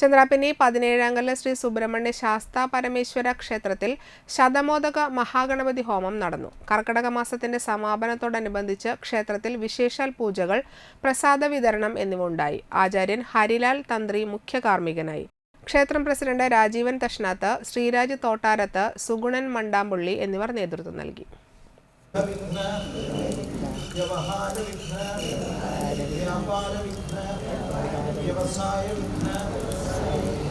ചന്ദ്രാപിന്നി പതിനേഴാങ്കല ശ്രീ സുബ്രഹ്മണ്യ ശാസ്ത പരമേശ്വര ക്ഷേത്രത്തിൽ ശതമോദക മഹാഗണപതി ഹോമം നടന്നു. കർക്കടക മാസത്തിന്റെ സമാപനത്തോടനുബന്ധിച്ച് ക്ഷേത്രത്തിൽ വിശേഷാൽ പൂജകൾ പ്രസാദ വിതരണം എന്നിവ ഉണ്ടായി ആചാര്യൻ ഹരിലാൽ തന്ത്രി മുഖ്യ കാർമ്മികനായി. ക്ഷേത്രം പ്രസിഡന്റ് രാജീവൻ തഷ്നാത്ത് ശ്രീരാജ് തോട്ടാരത്ത് സുഗുണൻ മണ്ടാമ്പുള്ളി എന്നിവർ നേതൃത്വം നൽകി. വ്യവസായ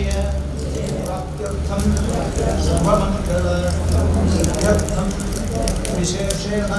శ్రీరామకృష్ణాయ భక్త్యర్థం శుభమంగళ సిద్ధ్యర్థం విశేషేణ